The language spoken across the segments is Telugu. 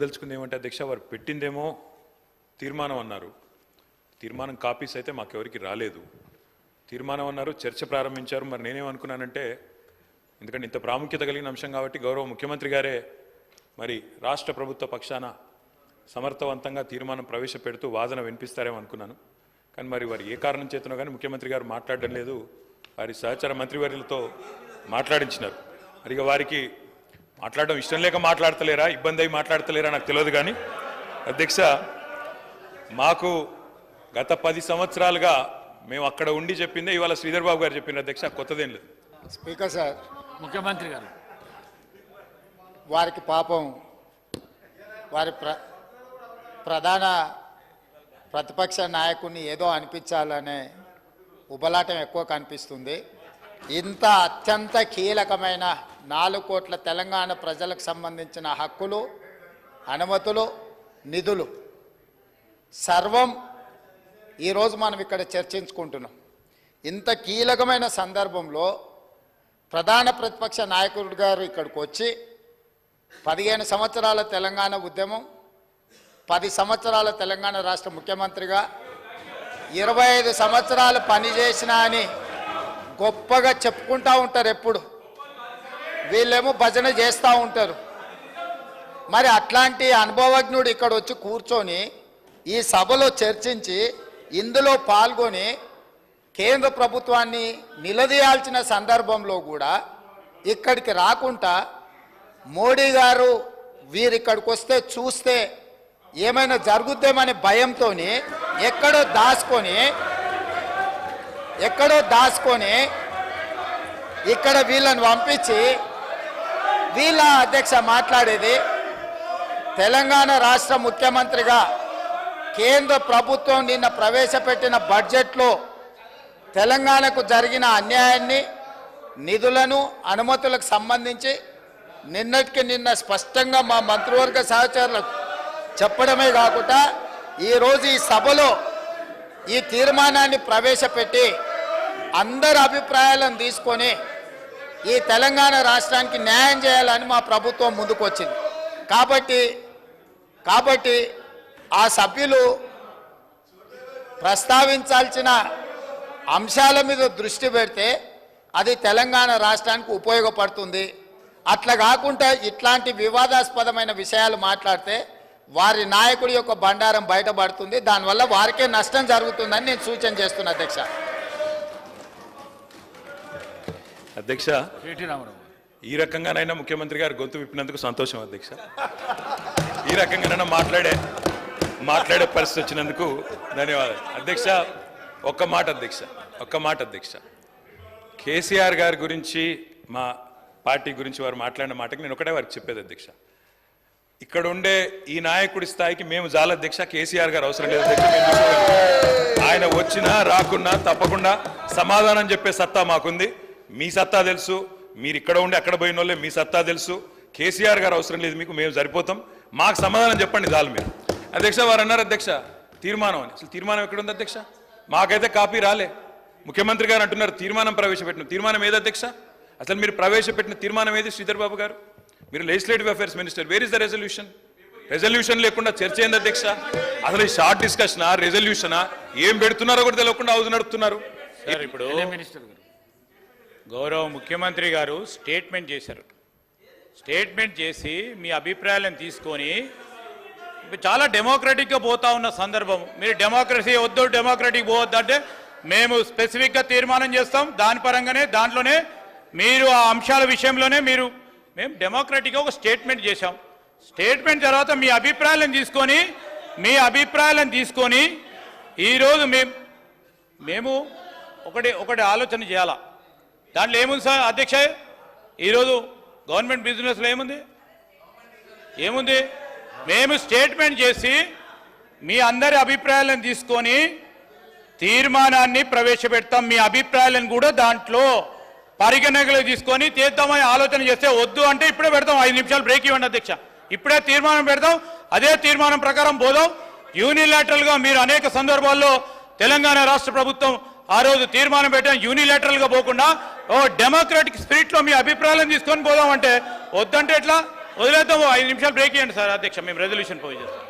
తెలుసుకుంది ఏమంటే అధ్యక్ష వారు పెట్టిందేమో తీర్మానం అన్నారు. తీర్మానం కాపీస్ అయితే మాకెవరికి రాలేదు. తీర్మానం అన్నారు చర్చ ప్రారంభించారు. మరి నేనేమనుకున్నానంటే ఎందుకంటే ఇంత ప్రాముఖ్యత కలిగిన అంశం కాబట్టి గౌరవ ముఖ్యమంత్రి గారే మరి రాష్ట్ర ప్రభుత్వ పక్షాన సమర్థవంతంగా తీర్మానం ప్రవేశపెడుతూ వాదన వినిపిస్తారేమో అనుకున్నాను. కానీ మరి వారు ఏ కారణం చేతనో కానీ ముఖ్యమంత్రి గారు మాట్లాడడం లేదు. వారి సహచర మంత్రివర్యులతో మాట్లాడించినారు. మరి వారికి మాట్లాడడం ఇష్టం లేక మాట్లాడతలేరా ఇబ్బంది అయి మాట్లాడతలేరా నాకు తెలియదు కానీ. అధ్యక్ష మాకు గత పది సంవత్సరాలుగా మేము అక్కడ ఉండి చెప్పిందే ఇవాళ శ్రీధర్ బాబు గారు చెప్పిండ్రు అధ్యక్ష కొత్తదేం లేదు. Speaker sir. ముఖ్యమంత్రి గారు. వారికి పాపం. వారి ప్ర ప్రధాన ప్రతిపక్ష నాయకుడిని ఏదో అనిపించాలనే ఉబలాటం ఎక్కువ కనిపిస్తుంది. ఇంత అత్యంత కీలకమైన నాలుగు కోట్ల తెలంగాణ ప్రజలకు సంబంధించిన హక్కులు అనుమతులు నిధులు. సర్వం ఈరోజు మనం ఇక్కడ చర్చించుకుంటున్నాం. ఇంత కీలకమైన సందర్భంలో ప్రధాన ప్రతిపక్ష నాయకుడు గారు ఇక్కడికి వచ్చి పదిహేను సంవత్సరాల తెలంగాణ ఉద్యమం పది సంవత్సరాల తెలంగాణ రాష్ట్ర ముఖ్యమంత్రిగా ఇరవై ఐదు సంవత్సరాలు పనిచేసిన అని గొప్పగా చెప్పుకుంటూ ఉంటారు ఎప్పుడు. వీళ్ళేమో భజన చేస్తూ ఉంటారు. మరి అట్లాంటి అనుభవజ్ఞుడు ఇక్కడ వచ్చి కూర్చొని ఈ సభలో చర్చించి ఇందులో పాల్గొని కేంద్ర ప్రభుత్వాన్ని నిలదీయాల్సిన సందర్భంలో కూడా ఇక్కడికి రాకుండా మోడీ గారు వీరిక్కడికి వస్తే చూస్తే ఏమైనా జరుగుద్దేమనే భయంతో ఎక్కడో దాచుకొని ఎక్కడో దాచుకొని ఇక్కడ వీళ్ళని పంపించి వీళ్ళ అధ్యక్ష మాట్లాడేది తెలంగాణ రాష్ట్ర ముఖ్యమంత్రిగా కేంద్ర ప్రభుత్వం నిన్న ప్రవేశపెట్టిన బడ్జెట్లో తెలంగాణకు జరిగిన అన్యాయాన్ని నిధులను అనుమతులకు సంబంధించి నిన్నటికి నిన్న స్పష్టంగా మా మంత్రివర్గ సహచరులకు చెప్పడమే కాకుండా ఈరోజు ఈ సభలో ఈ తీర్మానాన్ని ప్రవేశపెట్టి అందరి అభిప్రాయాలను తీసుకొని ఈ తెలంగాణ రాష్ట్రానికి న్యాయం చేయాలని మా ప్రభుత్వం ముందుకొచ్చింది. కాబట్టి కాబట్టి ఆ సభ్యులు ప్రస్తావించాల్సిన అంశాల మీద దృష్టి పెడితే అది తెలంగాణ రాష్ట్రానికి ఉపయోగపడుతుంది. అట్లా కాకుండా ఇట్లాంటి వివాదాస్పదమైన విషయాలు మాట్లాడితే వారి నాయకుడి యొక్క బండారం బయటపడుతుంది. దానివల్ల వారికే నష్టం జరుగుతుందని నేను సూచన చేస్తున్నా అధ్యక్ష. అధ్యక్ష ఈ రకంగానైనా ముఖ్యమంత్రి గారు గొంతు విప్పినందుకు సంతోషం అధ్యక్ష. ఈ రకంగానైనా మాట్లాడే మాట్లాడే పరిస్థితి వచ్చినందుకు ధన్యవాదాలు. అధ్యక్ష ఒక్క మాట అధ్యక్ష ఒక్క మాట అధ్యక్ష. కేసీఆర్ గారి గురించి మా పార్టీ గురించి వారు మాట్లాడిన మాటకి నేను ఒకటే వారికి చెప్పేది అధ్యక్ష. ఇక్కడ ఉండే ఈ నాయకుడి స్థాయికి మేము చాలా అధ్యక్ష కేసీఆర్ గారు అవసరం లేదు. ఆయన వచ్చినా రాకున్నా తప్పకుండా సమాధానం చెప్పే సత్తా మాకుంది. మీ సత్తా తెలుసు మీరు ఇక్కడ ఉండి అక్కడ పోయిన వాళ్ళే మీ సత్తా తెలుసు. కేసీఆర్ గారు అవసరం లేదు మీకు మేము సరిపోతాం. మాకు సమాధానం చెప్పండి చాలు మీరు అధ్యక్ష వారు అన్నారు అధ్యక్ష తీర్మానం అని. అసలు తీర్మానం ఎక్కడుంది అధ్యక్ష? మాకైతే కాపీ రాలే. ముఖ్యమంత్రి గారు అంటున్నారు తీర్మానం ప్రవేశపెట్టిన తీర్మానం ఏది అధ్యక్ష? అసలు మీరు ప్రవేశపెట్టిన తీర్మానం ఏది శ్రీధర్ బాబు గారు? మీరు legislative affairs minister where is the resolution resolution లేకుండా చర్చ ఏంది అధ్యక్ష? అసలు ఈ షార్ట్ డిస్కషనా రెజల్యూషనా ఏం పెడుతున్నారో కూడా తెలియకుండా హౌస్ నడుపుతున్నారు. సార్ ఇప్పుడు మినిస్టర్ గారు. గౌరవ ముఖ్యమంత్రి గారు స్టేట్మెంట్ చేశారు. స్టేట్మెంట్ చేసి మీ అభిప్రాయాలను తీసుకొని చాలా డెమోక్రటిక్గా పోతా ఉన్న సందర్భం. మీరు డెమోక్రసీ వద్దు డెమోక్రటిక్ పోవద్దు అంటే మేము స్పెసిఫిక్గా తీర్మానం చేస్తాం. దాని పరంగానే దాంట్లోనే మీరు ఆ అంశాల విషయంలోనే మీరు మేము డెమోక్రటిక్గా ఒక స్టేట్మెంట్ చేశాం. స్టేట్మెంట్ తర్వాత మీ అభిప్రాయాలను తీసుకొని మీ అభిప్రాయాలను తీసుకొని ఈరోజు మేము మేము ఒకటి ఒకటి ఆలోచన చేయాలా? దాంట్లో ఏముంది సార్ అధ్యక్ష? ఈరోజు గవర్నమెంట్ బిజినెస్లో ఏముంది? ఏముంది? మేము స్టేట్మెంట్ చేసి మీ అందరి అభిప్రాయాలను తీసుకొని తీర్మానాన్ని ప్రవేశపెడతాం. మీ అభిప్రాయాలను కూడా దాంట్లో పరిగణనలో తీసుకొని తీద్దామని ఆలోచన చేస్తే వద్దు అంటే ఇప్పుడే పెడతాం. ఐదు నిమిషాలు బ్రేక్ ఇవ్వండి అధ్యక్ష. ఇప్పుడే తీర్మానం పెడతాం అదే తీర్మానం ప్రకారం పోదాం. యూనిలాటరల్గా మీరు అనేక సందర్భాల్లో తెలంగాణ రాష్ట్ర ప్రభుత్వం ఆ రోజు తీర్మానం పెట్టాం యూనిలాటరల్గా పోకుండా ఓ డెమోక్రాటిక్ స్పిరిట్లో మీ అభిప్రాయాలను తీసుకొని పోదాం అంటే వద్దంటే ఎట్లా? వదిలేద్దాము ఐదు నిమిషాలు బ్రేక్ ఇవ్వండి సార్. అధ్యక్ష మేము రెజల్యూషన్ పోయి చేస్తాం.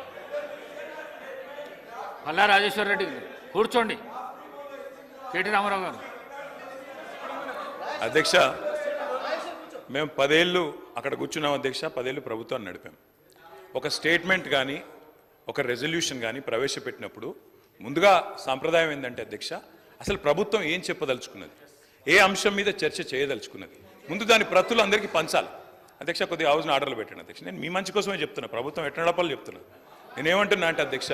పల్లా రాజేశ్వర రెడ్డి కూర్చోండి. కేటీ రామారావు గారు. అధ్యక్ష మేము పదేళ్ళు అక్కడ కూర్చున్నాం అధ్యక్ష పదేళ్ళు ప్రభుత్వాన్ని నడిపాం. ఒక స్టేట్మెంట్ కానీ ఒక రెజల్యూషన్ కానీ ప్రవేశపెట్టినప్పుడు ముందుగా సాంప్రదాయం ఏంటంటే అధ్యక్ష అసలు ప్రభుత్వం ఏం చెప్పదలుచుకున్నది? ఏ అంశం మీద చర్చ చేయదలుచుకున్నది? ముందు దాని ప్రతులు అందరికీ పంచాలి. అధ్యక్ష కొద్దిగా హౌస్ని ఆర్డర్లు పెట్టండి అధ్యక్ష. నేను మీ మంచి కోసమే చెప్తున్నా. ప్రభుత్వం ఎట్ట నడపాలో చెప్తున్నా. నేనేమంటున్నా అంటే అధ్యక్ష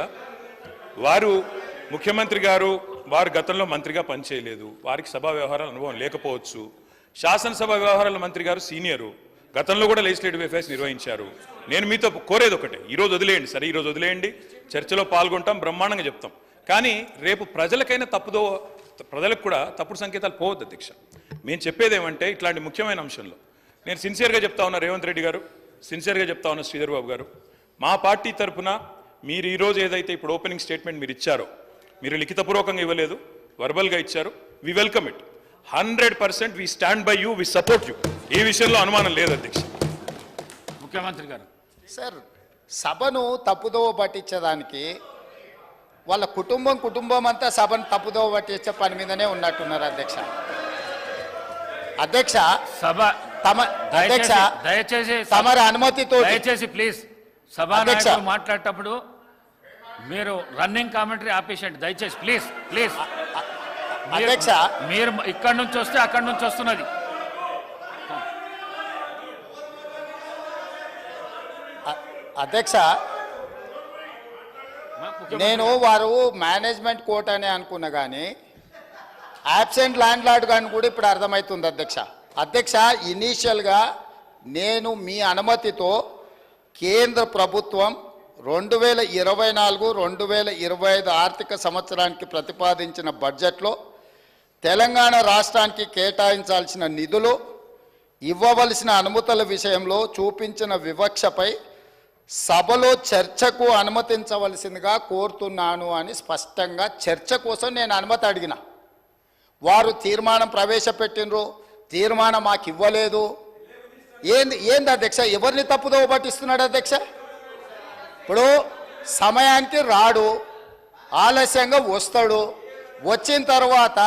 వారు ముఖ్యమంత్రి గారు వారు గతంలో మంత్రిగా పనిచేయలేదు. వారికి సభా వ్యవహారాల అనుభవం లేకపోవచ్చు. శాసనసభ వ్యవహారాల మంత్రి గారు సీనియరు. గతంలో కూడా లెజిస్లేటివ్ అఫైర్స్ నిర్వహించారు. నేను మీతో కోరేది ఒకటే. ఈరోజు వదిలేయండి. సరే ఈరోజు వదిలేయండి. చర్చలో పాల్గొంటాం బ్రహ్మాండంగా చెప్తాం. కానీ రేపు ప్రజలకైనా తప్పుదో ప్రజలకు కూడా తప్పుడు సంకేతాలు పోవద్దు అధ్యక్ష. మేము చెప్పేది ఏమంటే ఇట్లాంటి ముఖ్యమైన అంశంలో. నేను సిన్సియర్గా చెప్తా ఉన్నా రేవంత్ రెడ్డి గారు సిన్సియర్గా చెప్తా ఉన్నా శ్రీధర్ బాబు గారు. మా పార్టీ తరఫున మీరు ఈరోజు ఏదైతే ఇప్పుడు ఓపెనింగ్ స్టేట్మెంట్ మీరు ఇచ్చారో మీరు లిఖితపూర్వకంగా ఇవ్వలేదు వర్బల్గా ఇచ్చారు we welcome it hundred percent we stand by you we support you ఈ విషయంలో అనుమానం లేదు అధ్యక్ష. ముఖ్యమంత్రి గారు. సార్ సభను తప్పుదోవ పట్టించేదానికి వాళ్ళ కుటుంబం కుటుంబం అంతా సభను తప్పుదోవ పట్టించే పని మీదనే ఉన్నట్టున్నారు అధ్యక్ష. అధ్యక్ష సభ తమ అధ్యక్ష దయచేసి తమరి అనుమతితో దయచేసి ప్లీజ్ అధ్యక్ష. సభానాయకులు మాట్లాడేటప్పుడు మీరు రన్నింగ్ కామెంటరీ ఆపేసండి దయచేసి ప్లీజ్ ప్లీజ్. అధ్యక్ష. మీరు ఇక్కడి నుంచి వస్తే అక్కడి నుంచి వస్తున్నది. అధ్యక్ష నేను వారు మేనేజ్మెంట్ కోర్ట్ అని అనుకున్నా కానీ యాబ్సెంట్ ల్యాండ్ లార్డ్ కానీ కూడా ఇప్పుడు అర్థమవుతుంది అధ్యక్ష. అధ్యక్ష ఇనీషియల్గా నేను మీ అనుమతితో కేంద్ర ప్రభుత్వం రెండు వేల ఇరవై నాలుగు రెండు వేల ఇరవై ఐదు ఆర్థిక సంవత్సరానికి ప్రతిపాదించిన బడ్జెట్లో తెలంగాణ రాష్ట్రానికి కేటాయించాల్సిన నిధులు ఇవ్వవలసిన అనుమతుల విషయంలో చూపించిన వివక్షపై సభలో చర్చకు అనుమతించవలసిందిగా కోరుతున్నాను అని స్పష్టంగా చర్చ కోసం నేను అనుమతి అడిగిన. వారు తీర్మానం ప్రవేశపెట్టినరు తీర్మానం మాకు ఇవ్వలేదు ఏంది ఏంది అధ్యక్ష? ఎవరిని తప్పుదో పట్టిస్తున్నాడు అధ్యక్ష? ఇప్పుడు సమయానికి రాడు. ఆలస్యంగా వస్తాడు. వచ్చిన తర్వాత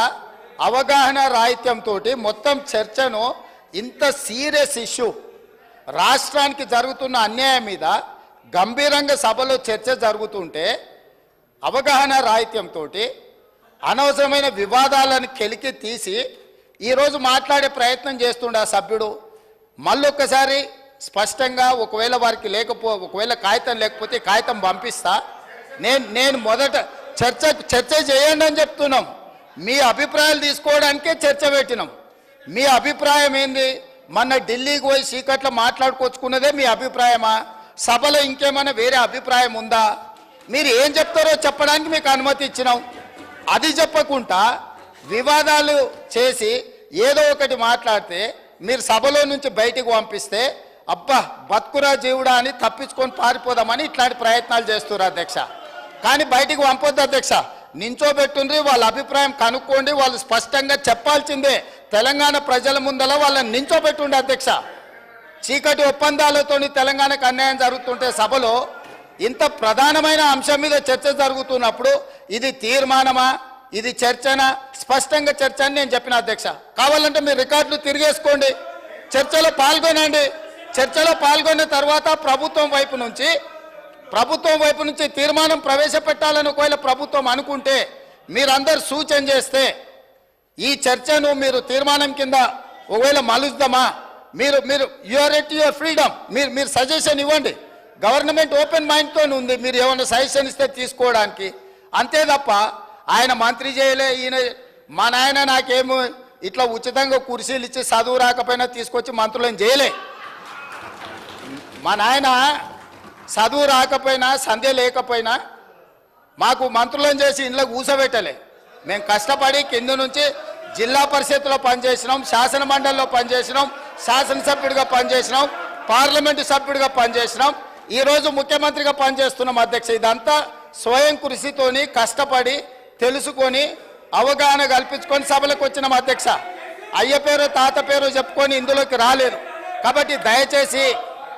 అవగాహన రాహిత్యంతో మొత్తం చర్చను ఇంత సీరియస్ ఇష్యూ రాష్ట్రానికి జరుగుతున్న అన్యాయం మీద గంభీరంగా సభలో చర్చ జరుగుతుంటే అవగాహన రాహిత్యంతో అనవసరమైన వివాదాలను కెలికి తీసి ఈరోజు మాట్లాడే ప్రయత్నం చేస్తుండే ఆ సభ్యుడు. మళ్ళొక్కసారి స్పష్టంగా ఒకవేళ వారికి లేకపో ఒకవేళ కాగితం లేకపోతే కాగితం పంపిస్తా. నేను నేను మొదట చర్చ చర్చ చేయండి అని చెప్తున్నాం. మీ అభిప్రాయాలు తీసుకోవడానికే చర్చ పెట్టినాం. మీ అభిప్రాయం ఏంది? మొన్న ఢిల్లీకి పోయి సీక్రెట్లో మాట్లాడుకొచ్చుకున్నదే మీ అభిప్రాయమా? సభలో ఇంకేమైనా వేరే అభిప్రాయం ఉందా? మీరు ఏం చెప్తారో చెప్పడానికి మీకు అనుమతి ఇచ్చినాం. అది చెప్పకుండా వివాదాలు చేసి ఏదో ఒకటి మాట్లాడితే మీరు సభలో నుంచి బయటికి పంపిస్తే అబ్బా బతుకురా జీవుడా అని తప్పించుకొని పారిపోదామని ఇట్లాంటి ప్రయత్నాలు చేస్తున్నారు అధ్యక్ష. కానీ బయటికి పంపొద్దు అధ్యక్ష. నించోబెట్టుండ్రి వాళ్ళ అభిప్రాయం కనుక్కోండి వాళ్ళు స్పష్టంగా చెప్పాల్సిందే. తెలంగాణ ప్రజల ముందల వాళ్ళని నించోబెట్టుండే అధ్యక్ష. చీకటి ఒప్పందాలతోని తెలంగాణకు అన్యాయం జరుగుతుంటే సభలో ఇంత ప్రధానమైన అంశం మీద చర్చ జరుగుతున్నప్పుడు ఇది తీర్మానమా? ఇది చర్చనా? స్పష్టంగా చర్చ అని నేను చెప్పిన అధ్యక్ష. కావాలంటే మీరు రికార్డులు తిరిగేసుకోండి. చర్చలో పాల్గొనండి. చర్చలో పాల్గొన్న తర్వాత ప్రభుత్వం వైపు నుంచి ప్రభుత్వం వైపు నుంచి తీర్మానం ప్రవేశపెట్టాలని ఒకవేళ ప్రభుత్వం అనుకుంటే మీరందరు సూచన చేస్తే ఈ చర్చను మీరు తీర్మానం కింద ఒకవేళ మలుద్దామా మీరు మీరు యువర్ ఎట్ యువర్ ఫ్రీడమ్ మీరు మీరు సజెషన్ ఇవ్వండి. గవర్నమెంట్ ఓపెన్ మైండ్తో ఉంది. మీరు ఏమైనా సజెషన్ ఇస్తే తీసుకోవడానికి. అంతే తప్ప ఆయన మంత్రి చేయలే ఈయన మా నాయన నాకేమో ఇట్లా ఉచితంగా కుర్చీలు ఇచ్చి చదువు రాకపోయినా తీసుకొచ్చి మంత్రులను చేయలే. మా నాయన చదువు రాకపోయినా సంధ్య లేకపోయినా మాకు మంత్రులను చేసి ఇంట్లో కూసబెట్టలే మేము కష్టపడి కింద నుంచి జిల్లా పరిషత్లో పనిచేసినాం శాసన మండలిలో పనిచేసినాం శాసనసభ్యుడిగా పనిచేసినాం పార్లమెంటు సభ్యుడిగా పనిచేసినాం. ఈరోజు ముఖ్యమంత్రిగా పనిచేస్తున్నాం అధ్యక్ష. ఇదంతా స్వయం కృషితోని కష్టపడి తెలుసుకొని అవగాహన కల్పించుకొని సభలకు వచ్చినాం అధ్యక్ష. అయ్య పేరు తాత పేరు చెప్పుకొని ఇందులోకి రాలేదు. కాబట్టి దయచేసి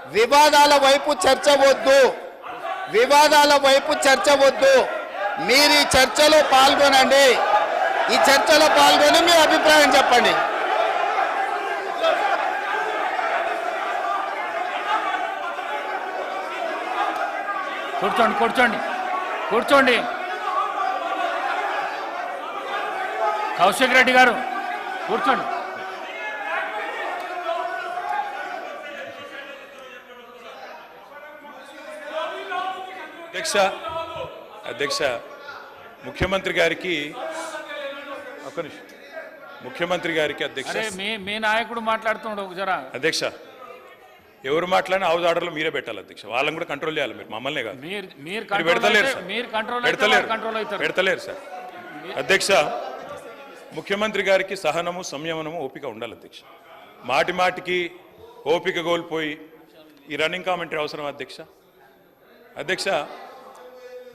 వివాదాల వైపు చర్చ వద్దు. వివాదాల వైపు చర్చ వద్దు. మీరు ఈ చర్చలో పాల్గొనండి. ఈ చర్చలో పాల్గొని మీ అభిప్రాయం చెప్పండి. కూర్చోండి కూర్చోండి కూర్చోండి. కౌశిక్ రెడ్డి గారు కూర్చోండి. అధ్యక్ష అధ్యక్ష ముఖ్యమంత్రి గారికి ఒక్క నిమిషం. ముఖ్యమంత్రి గారికి అధ్యక్ష. మీ మీ నాయకుడు మాట్లాడుతుండు జరా. అధ్యక్ష ఎవరు మాట్లాడినా హౌస్ ఆర్డర్లో మీరే పెట్టాలి అధ్యక్ష. వాళ్ళని కూడా కంట్రోల్ చేయాలి మీరు మమ్మల్నే కాదు. మీరు పెడతలేరు మీరు కంట్రోల్ పెడతలేరు. కంట్రోల్ అవుతారు. పెడతలేరు సార్. అధ్యక్ష ముఖ్యమంత్రి గారికి సహనము సంయమనము ఓపిక ఉండాలి అధ్యక్ష. మాటి మాటికి ఓపిక కోల్పోయి ఈ రన్నింగ్ కామెంటరీ అవసరం అధ్యక్ష? అధ్యక్ష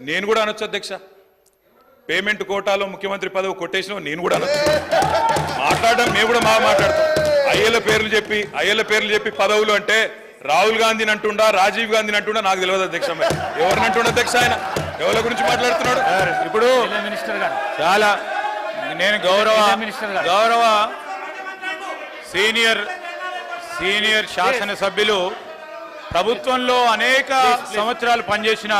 నేను కూడా అనొచ్చు అధ్యక్ష. పేమెంట్ కోటాలో ముఖ్యమంత్రి పదవి కొట్టేసిన నేను కూడా మాట్లాడడం మేము కూడా బాగా మాట్లాడతాం. అయ్యల పేర్లు చెప్పి అయ్యల పేర్లు చెప్పి పదవులు అంటే రాహుల్ గాంధీని అంటుండా రాజీవ్ గాంధీని అంటుండా నాకు తెలియదు అధ్యక్ష ఎవరిని అంటుండ అధ్యక్ష ఆయన? ఎవరి గురించి మాట్లాడుతున్నాడు? ఇప్పుడు జిల్లా మినిస్టర్ గారు. చాలా నేను గౌరవ జిల్లా మినిస్టర్ గారు. గౌరవ సీనియర్ సీనియర్ శాసనసభ్యులు ప్రభుత్వంలో అనేక సంవత్సరాలు పనిచేసిన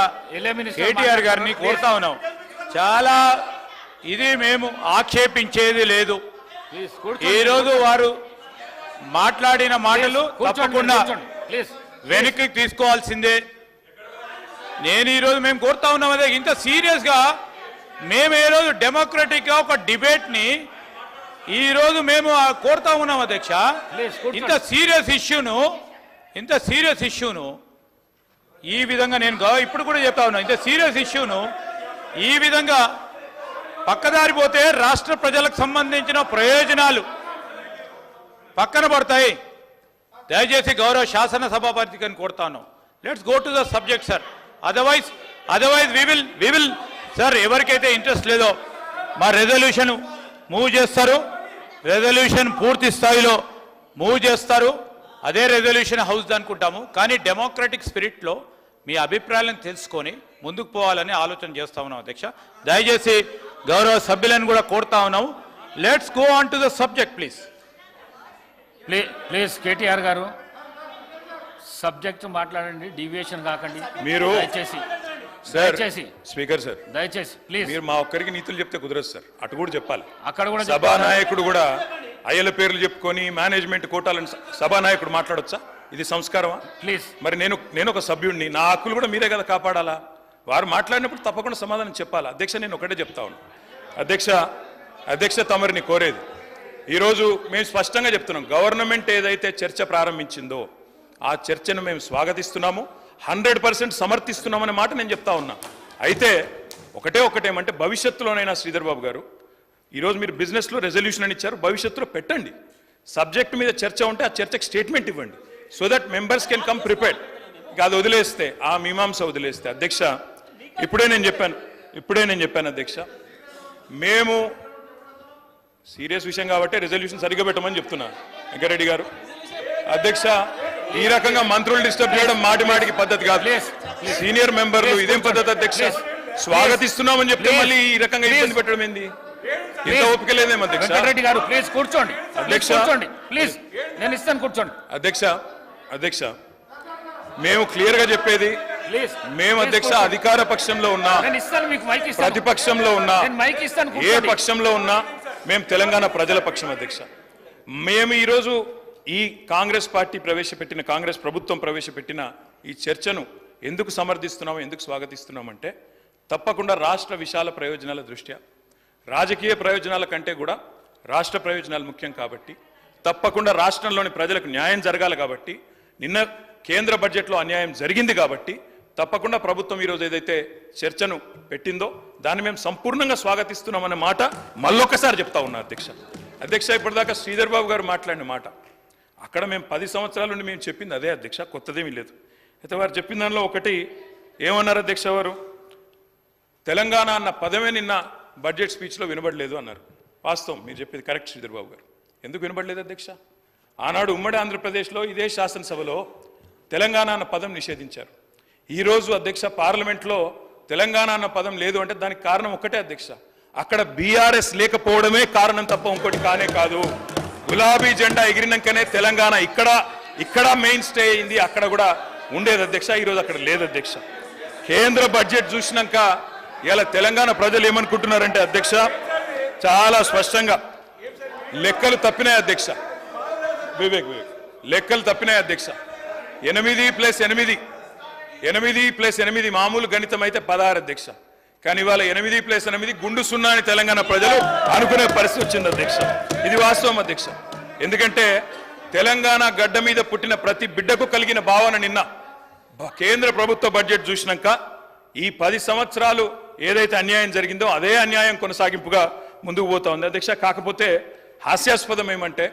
కేటీఆర్ గారిని. కోరుతా ఉన్నాం. చాలా ఇది మేము ఆక్షేపించేది లేదు ప్లీజ్ కూర్చోండి. ఈ రోజు వారు మాట్లాడిన మాటలు తప్పకుండా వెనక్కి తీసుకోవాల్సిందే నేను ఈరోజు మేము కోరుతా ఉన్నాం అదే ఇంత సీరియస్గా మేము ఏ రోజు డెమోక్రటిక్గా ఒక డిబేట్ని ఈరోజు మేము కోరుతా ఉన్నాం అధ్యక్ష. ఇంత సీరియస్ ఇష్యూను ఇంత సీరియస్ ఇష్యూను ఈ విధంగా నేను ఇప్పుడు కూడా చెప్తా ఉన్నా ఇంత సీరియస్ ఇష్యూను ఈ విధంగా పక్కదారిపోతే రాష్ట్ర ప్రజలకు సంబంధించిన ప్రయోజనాలు పక్కన పడతాయి. దయచేసి గౌరవ శాసన సభాపతిని కోరుతాను. Let's go to the subject sir otherwise otherwise we will we will sir ఎవరికైతే ఇంట్రెస్ట్ లేదో మా రెజల్యూషన్ మూవ్ చేస్తారు రెజల్యూషన్ పూర్తి స్థాయిలో మూవ్ చేస్తారు అదే రెజల్యూషన్ హౌస్ అనుకుంటాము. కానీ డెమోక్రటిక్ స్పిరిట్లో మీ అభిప్రాయాలను తెలుసుకొని ముందుకు పోవాలని ఆలోచన చేస్తా ఉన్నాం అధ్యక్ష. దయచేసి గౌరవ సభ్యులను కూడా కోరుతా ఉన్నాము. Let's go on to the subject please ple- please KTR గారు సబ్జెక్ట్ మాట్లాడండి డీవియేషన్ కాకండి. మీరు- దయచేసి సార్ దయచేసి స్పీకర్ సార్ దయచేసి ప్లీజ్. మీరు మా ఒక్కరికి నీతులు చెప్తే కుదరదు సార్. అటు కూడా చెప్పాలి. అక్కడ కూడా సభా. నాయకుడు కూడా అయ్యల పేర్లు చెప్పుకొని మేనేజ్మెంట్ కోటాలను సభా నాయకుడు మాట్లాడొచ్చా? ఇది సంస్కారమా? ప్లీజ్ మరి నేను నేను ఒక సభ్యుడిని నా హక్కులు కూడా మీరే కదా కాపాడాలా? వారు మాట్లాడినప్పుడు తప్పకుండా సమాధానం చెప్పాలా? అధ్యక్ష నేను ఒకటే చెప్తా ఉన్నాను అధ్యక్ష అధ్యక్ష తమరిని కోరేది ఈరోజు మేము స్పష్టంగా చెప్తున్నాం గవర్నమెంట్ ఏదైతే చర్చ ప్రారంభించిందో ఆ చర్చను మేము స్వాగతిస్తున్నాము హండ్రెడ్ పర్సెంట్ సమర్థిస్తున్నామనే మాట నేను చెప్తా ఉన్నా. అయితే ఒకటే ఒకటేమంటే భవిష్యత్తులోనైనా శ్రీధర్ బాబు గారు ఈరోజు మీరు బిజినెస్లో రెజల్యూషన్ అని ఇచ్చారు భవిష్యత్తులో పెట్టండి. సబ్జెక్ట్ మీద చర్చ ఉంటే ఆ చర్చకు స్టేట్మెంట్ ఇవ్వండి. So that members can come prepared ఇక అది వదిలేస్తే ఆ మీమాంస వదిలేస్తే అధ్యక్ష ఇప్పుడే నేను చెప్పాను ఇప్పుడే నేను చెప్పాను అధ్యక్ష మేము సీరియస్ విషయం కాబట్టి రెజల్యూషన్ సరిగ్గా పెట్టమని చెప్తున్నా వెంకరెడ్డి గారు అధ్యక్ష ఈ రకంగా మంత్రులు డిస్టర్బ్ చేయడం మాటి మాటికి పద్ధతి కాదు సీనియర్ మెంబర్లు ఇదేం పద్ధతి అధ్యక్ష. స్వాగతిస్తున్నామని చెప్తే. మళ్ళీ ఈ రకంగా ఇబ్బంది. పెట్టడం ఏంది ఇంత. ఓపిక లేదేమో అధ్యక్ష వెంకటరెడ్డి గారు ప్లీజ్ కూర్చోండి అధ్యక్ష. కూర్చోండి ప్లీజ్ నేను ఇస్తాను కూర్చోండి అధ్యక్ష అధ్యక్ష మేము క్లియర్గా చెప్పేది మేము అధ్యక్ష అధికార పక్షంలో ఉన్నా ప్రతిపక్షంలో ఉన్నా ఏ. పక్షంలో ఉన్నా మేము తెలంగాణ ప్రజల పక్షం అధ్యక్ష. మేము ఈరోజు ఈ కాంగ్రెస్ పార్టీ ప్రవేశపెట్టిన కాంగ్రెస్ ప్రభుత్వం ప్రవేశపెట్టిన ఈ చర్చను ఎందుకు సమర్థిస్తున్నాము ఎందుకు స్వాగతిస్తున్నామంటే తప్పకుండా రాష్ట్ర విశాల ప్రయోజనాల దృష్ట్యా. రాజకీయ ప్రయోజనాల కంటే కూడా రాష్ట్ర ప్రయోజనాలు ముఖ్యం కాబట్టి తప్పకుండా రాష్ట్రంలోని ప్రజలకు న్యాయం జరగాలి కాబట్టి నిన్న కేంద్ర బడ్జెట్లో అన్యాయం జరిగింది కాబట్టి తప్పకుండా ప్రభుత్వం ఈరోజు ఏదైతే చర్చను పెట్టిందో దాన్ని మేము సంపూర్ణంగా స్వాగతిస్తున్నామన్న మాట మళ్ళొకసారి చెప్తా ఉన్నా అధ్యక్ష. అధ్యక్ష ఇప్పటిదాకా శ్రీధర్ బాబు గారు మాట్లాడిన మాట. అక్కడ మేము పది సంవత్సరాల నుండి మేము చెప్పింది అదే అధ్యక్ష కొత్తదేమీ లేదు. అయితే వారు చెప్పిన దానిలో ఒకటి ఏమన్నారు అధ్యక్ష వారు? తెలంగాణ అన్న పదమే నిన్న బడ్జెట్ స్పీచ్లో వినబడలేదు అన్నారు. వాస్తవం మీరు చెప్పేది కరెక్ట్ శ్రీధర్ బాబు గారు. ఎందుకు వినబడలేదు అధ్యక్ష? ఆనాడు ఉమ్మడి ఆంధ్రప్రదేశ్లో ఇదే శాసనసభలో తెలంగాణ అన్న పదం నిషేధించారు. ఈరోజు అధ్యక్ష పార్లమెంట్లో తెలంగాణ అన్న పదం లేదు అంటే దానికి కారణం ఒక్కటే అధ్యక్ష. అక్కడ బీఆర్ఎస్ లేకపోవడమే కారణం తప్ప ఇంకోటి కానే కాదు. గులాబీ జెండా ఎగిరినాకనే తెలంగాణ ఇక్కడ ఇక్కడ మెయిన్ స్టే అయింది అక్కడ కూడా ఉండేది అధ్యక్ష ఈరోజు అక్కడ లేదు అధ్యక్ష. కేంద్ర బడ్జెట్ చూసినాక ఇలా తెలంగాణ ప్రజలు ఏమనుకుంటున్నారంటే అధ్యక్ష చాలా స్పష్టంగా లెక్కలు తప్పినాయి అధ్యక్ష. వివేక్ వివేక్. లెక్కలు తప్పినాయి అధ్యక్ష. ఎనిమిది ప్లస్ ఎనిమిది. ఎనిమిది ప్లస్ ఎనిమిది మామూలు గణితం అయితే పదహారు అధ్యక్ష. కానీ ఇవాళ ఎనిమిది ప్లస్ ఎనిమిది గుండు సున్నా అని తెలంగాణ ప్రజలు అనుకునే పరిస్థితి వచ్చింది అధ్యక్ష. ఇది వాస్తవం అధ్యక్ష. ఎందుకంటే తెలంగాణ గడ్డ మీద పుట్టిన ప్రతి బిడ్డకు కలిగిన భావన నిన్న. కేంద్ర ప్రభుత్వ బడ్జెట్ చూసినాక ఈ పది సంవత్సరాలు ఏదైతే అన్యాయం జరిగిందో అదే అన్యాయం కొనసాగింపుగా ముందుకు పోతా ఉంది అధ్యక్ష. కాకపోతే హాస్యాస్పదం ఏమంటే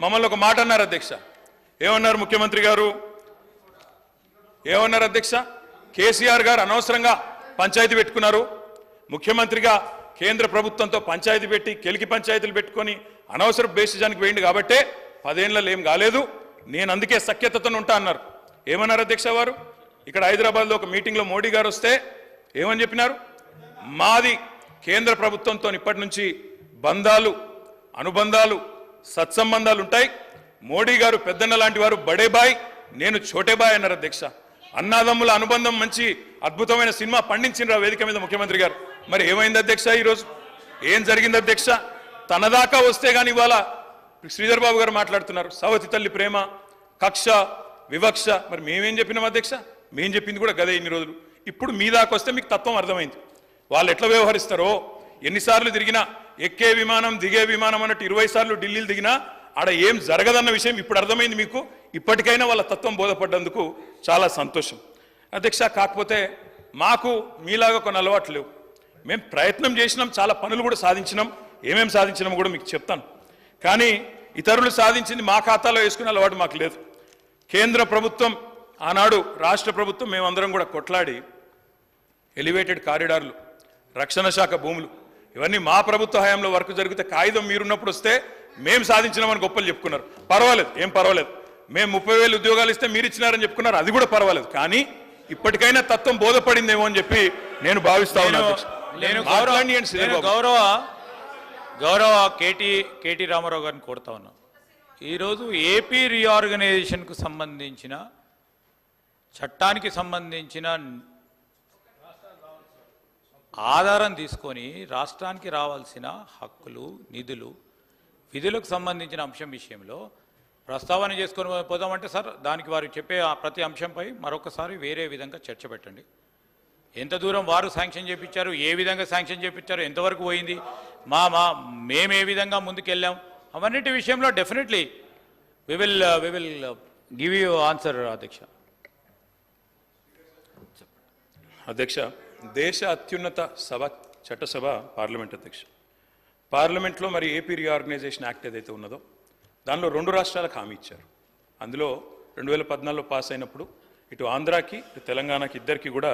మమ్మల్ని ఒక మాట అన్నారు అధ్యక్ష. ఏమన్నారు ముఖ్యమంత్రి గారు? ఏమన్నారు అధ్యక్ష? కేసీఆర్ గారు అనవసరంగా పంచాయతీ పెట్టుకున్నారు. ముఖ్యమంత్రిగా కేంద్ర ప్రభుత్వంతో పంచాయతీ పెట్టి కెలికి పంచాయతీలు పెట్టుకొని అనవసర బేసిజానికి వేయండి కాబట్టే పదేళ్ళలో ఏం కాలేదు. నేను అందుకే సఖ్యతతో ఉంటా అన్నారు. ఏమన్నారు అధ్యక్ష వారు? ఇక్కడ హైదరాబాద్లో ఒక మీటింగ్లో మోడీ గారు వస్తే ఏమని చెప్పినారు? మాది కేంద్ర ప్రభుత్వంతో ఇప్పటి నుంచి బంధాలు అనుబంధాలు సత్సంబంధాలు ఉంటాయి. మోడీ గారు పెద్దన్న లాంటి వారు బడేబాయ్ నేను చోటేబాయ్ అన్నారు అధ్యక్ష. అన్నాదమ్ముల అనుబంధం మంచి అద్భుతమైన సినిమా పండించిన వేదిక మీద ముఖ్యమంత్రి గారు. మరి ఏమైంది అధ్యక్ష ఈరోజు? ఏం జరిగింది అధ్యక్ష? తన దాకా వస్తే కానీ ఇవాళ శ్రీధర్ బాబు గారు మాట్లాడుతున్నారు. సవతి తల్లి ప్రేమ కక్ష వివక్ష. మరి మేమేం చెప్పినాం అధ్యక్ష? మేం చెప్పింది కూడా గదే ఇన్ని రోజులు. ఇప్పుడు మీ దాకా వస్తే మీకు తత్వం అర్థమైంది. వాళ్ళు ఎట్లా వ్యవహరిస్తారో ఎన్నిసార్లు తిరిగినా ఎక్కే విమానం దిగే విమానం అన్నట్టు ఇరవై సార్లు ఢిల్లీలు దిగినా ఆడ ఏం జరగదన్న విషయం ఇప్పుడు అర్థమైంది మీకు. ఇప్పటికైనా వాళ్ళ తత్వం బోధపడ్డందుకు చాలా సంతోషం. అధ్యక్ష కాకపోతే మాకు మీలాగా కొన్ని అలవాట్లు లేవు. మేము ప్రయత్నం చేసినాం చాలా పనులు కూడా సాధించినాం. ఏమేమి సాధించినాం కూడా మీకు చెప్తాను. కానీ ఇతరులు సాధించింది మా ఖాతాలో వేసుకునే అలవాటు మాకు లేదు. కేంద్ర ప్రభుత్వం ఆనాడు రాష్ట్ర ప్రభుత్వం మేమందరం కూడా కొట్లాడి ఎలివేటెడ్ కారిడార్లు రక్షణ శాఖ భూములు ఇవన్నీ మా ప్రభుత్వ హయాంలో వర్క్ జరిగితే కాగితం మీరున్నప్పుడు వస్తే మేము సాధించినామని గొప్పలు చెప్పుకున్నారు పర్వాలేదు ఏం పర్వాలేదు మేము ముప్పై వేలు ఉద్యోగాలు ఇస్తే మీరు ఇచ్చినారని చెప్పుకున్నారు అది కూడా పర్వాలేదు కానీ ఇప్పటికైనా తత్వం బోధపడిందేమో అని చెప్పి నేను భావిస్తా నేను ఉన్నాను. నేను. గౌరవ గౌరవ కేటీ కేటీ రామారావు గారిని కోరుతా ఉన్నా ఈరోజు ఏపీ రీఆర్గనైజేషన్కు సంబంధించిన చట్టానికి సంబంధించిన ఆధారం తీసుకొని రాష్ట్రానికి రావాల్సిన హక్కులు నిధులు విధులకు సంబంధించిన అంశం విషయంలో ప్రస్తావన చేసుకొని పోదామంటే సార్ దానికి వారు చెప్పే ప్రతి అంశంపై మరొకసారి వేరే విధంగా చర్చ పెట్టండి. ఎంత దూరం వారు శాంక్షన్ చేపించారు ఏ విధంగా శాంక్షన్ చేపించారు ఎంతవరకు పోయింది మా మా మేము ఏ విధంగా ముందుకెళ్ళాం అవన్నిటి విషయంలో definitely we will we will give you answer అధ్యక్ష. అధ్యక్ష దేశ అత్యున్నత సభ చట్టసభ పార్లమెంట్ అధ్యక్ష. పార్లమెంట్లో మరి ఏపీ రీఆర్గనైజేషన్ యాక్ట్ ఏదైతే ఉన్నదో దానిలో రెండు రాష్ట్రాలకు హామీ ఇచ్చారు. అందులో రెండు వేల పద్నాలుగులో పాస్ అయినప్పుడు ఇటు ఆంధ్రాకి ఇటు తెలంగాణకి ఇద్దరికి కూడా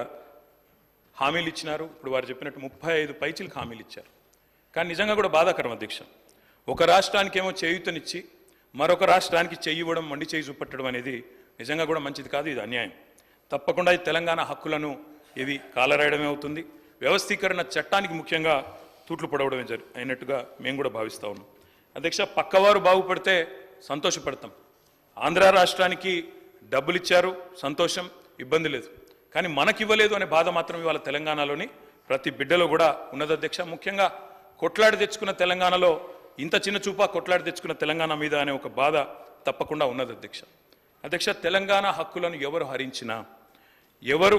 హామీలు ఇచ్చినారు. ఇప్పుడు వారు చెప్పినట్టు ముప్పై ఐదు పైచీలకు హామీలు ఇచ్చారు. కానీ నిజంగా కూడా బాధాకరం అధ్యక్ష. ఒక రాష్ట్రానికేమో చేయూతనిచ్చి మరొక రాష్ట్రానికి చెయ్యి మండి మొండి చేయి చూపట్టడం అనేది నిజంగా కూడా మంచిది కాదు ఇది అన్యాయం. తప్పకుండా ఈ తెలంగాణ హక్కులను ఇది కాలరాయడమే అవుతుంది. వ్యవస్థీకరణ చట్టానికి ముఖ్యంగా తూట్లు పడవడమే జరి అయినట్టుగా మేము కూడా భావిస్తా ఉన్నాం. అధ్యక్ష పక్కవారు బాగుపడితే సంతోషపడతాం. ఆంధ్ర రాష్ట్రానికి డబ్బులు ఇచ్చారు సంతోషం ఇబ్బంది లేదు. కానీ మనకి ఇవ్వలేదు అనే బాధ మాత్రం ఇవాళ తెలంగాణలోని ప్రతి బిడ్డలో కూడా ఉన్నది అధ్యక్ష. ముఖ్యంగా కొట్లాడి తెచ్చుకున్న తెలంగాణలో ఇంత చిన్న చూపా కొట్లాడి తెచ్చుకున్న తెలంగాణ మీద అనే ఒక బాధ తప్పకుండా ఉన్నది అధ్యక్ష. అధ్యక్ష తెలంగాణ హక్కులను ఎవరు హరించినా ఎవరు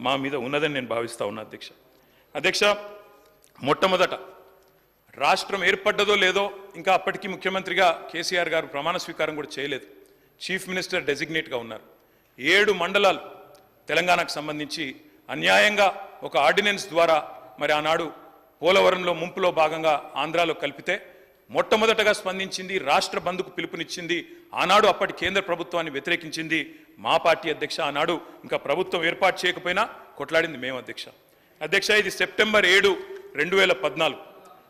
మా మీద ఉన్నదని నేను భావిస్తా ఉన్నా అధ్యక్ష. అధ్యక్ష మొట్టమొదట రాష్ట్రం ఏర్పడ్డదో లేదో ఇంకా అప్పటికీ ముఖ్యమంత్రిగా కేసీఆర్ గారు ప్రమాణ స్వీకారం కూడా చేయలేదు. చీఫ్ మినిస్టర్ డెసిగ్నేట్గా ఉన్నారు. ఏడు మండలాలు తెలంగాణకు సంబంధించి అన్యాయంగా ఒక ఆర్డినెన్స్ ద్వారా మరి ఆనాడు పోలవరంలో ముంపులో భాగంగా ఆంధ్రాలో కలిపితే మొట్టమొదటగా స్పందించింది రాష్ట్ర బంధుకు పిలుపునిచ్చింది ఆనాడు అప్పటి కేంద్ర ప్రభుత్వాన్ని వ్యతిరేకించింది. మా పార్టీ అధ్యక్ష ఆనాడు ఇంకా ప్రభుత్వం ఏర్పాటు చేయకపోయినా కొట్లాడింది మేము అధ్యక్ష. అధ్యక్ష ఇది సెప్టెంబర్ ఏడు రెండు వేల పద్నాలుగు.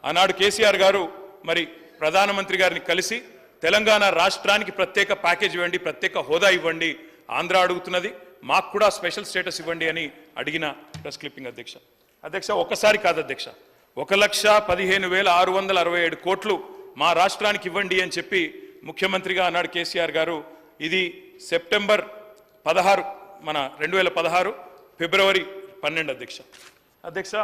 ఆనాడు కేసీఆర్ గారు మరి ప్రధానమంత్రి గారిని కలిసి తెలంగాణ రాష్ట్రానికి ప్రత్యేక ప్యాకేజ్ ఇవ్వండి ప్రత్యేక హోదా ఇవ్వండి ఆంధ్ర అడుగుతున్నది మాకు కూడా స్పెషల్ స్టేటస్ ఇవ్వండి అని అడిగిన ప్రెస్ క్లిప్పింగ్ అధ్యక్ష. అధ్యక్ష ఒక్కసారి కాదు అధ్యక్ష. ఒక లక్ష పదిహేను వేల ఆరు వందల అరవై ఏడు కోట్లు మా రాష్ట్రానికి ఇవ్వండి అని చెప్పి ముఖ్యమంత్రిగా అన్నాడు కేసీఆర్ గారు. ఇది సెప్టెంబర్ పదహారు మన రెండు వేల పదహారు ఫిబ్రవరి పన్నెండు అధ్యక్ష. అధ్యక్ష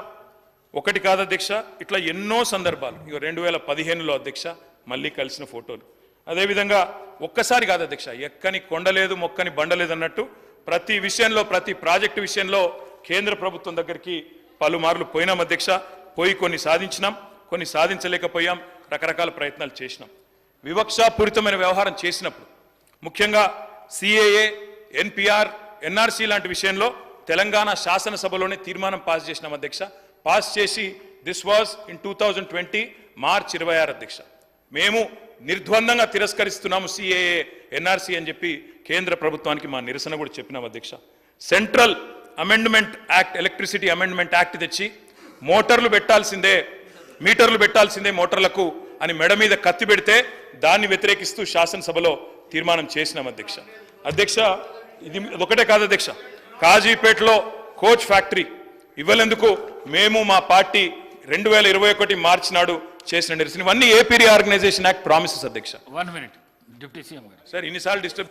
ఒకటి కాదు అధ్యక్ష ఇట్లా ఎన్నో సందర్భాలు. ఇక రెండు వేల పదిహేనులో అధ్యక్ష మళ్ళీ కలిసిన ఫోటోలు. అదేవిధంగా ఒక్కసారి కాదు అధ్యక్ష ఎక్కని కొండలేదు మొక్కని బండలేదు అన్నట్టు ప్రతి విషయంలో ప్రతి ప్రాజెక్టు విషయంలో కేంద్ర ప్రభుత్వం దగ్గరికి పలుమార్లు పోయినాం అధ్యక్ష. పోయి కొన్ని సాధించినాం కొన్ని సాధించలేకపోయాం రకరకాల ప్రయత్నాలు చేసినాం. వివక్షాపూరితమైన వ్యవహారం చేసినప్పుడు ముఖ్యంగా సిఏఏ ఎన్పిఆర్ ఎన్ఆర్సీ లాంటి విషయంలో తెలంగాణ శాసనసభలోనే తీర్మానం పాస్ చేసినాం అధ్యక్ష. పాస్ చేసి this was in two thousand twenty March ఇరవై ఆరు అధ్యక్ష. మేము నిర్ద్వందంగా తిరస్కరిస్తున్నాము సిఏఏ ఎన్ఆర్సీ అని చెప్పి కేంద్ర ప్రభుత్వానికి మా నిరసన కూడా చెప్పినాం అధ్యక్ష. Central amendment act electricity amendment act తెచ్చి మోటార్లు పెట్టాల్సిందే మీటర్లు పెట్టాల్సిందే మోటార్లకు అని మెడ మీద కత్తి పెడితే దాన్ని వ్యతిరేకిస్తూ శాసనసభలో తీర్మానం చేసినాం అధ్యక్ష. అధ్యక్ష ఇది ఒకటే కాదు అధ్యక్ష. కాజీపేటలో కోచ్ ఫ్యాక్టరీ ఇవ్వలేందుకు మేము మా పార్టీ రెండు వేల ఇరవై ఒకటి మార్చి నాడు చేసిన నిరసన ఇవన్నీ ఏపీ ఆర్గనైజేషన్ యాక్ట్ ప్రామిసెస్ అధ్యక్ష. వన్ మినిట్ డిప్యూటీ సీఎం గారు. సార్ ఇన్నిసార్లు డిస్టర్బ్.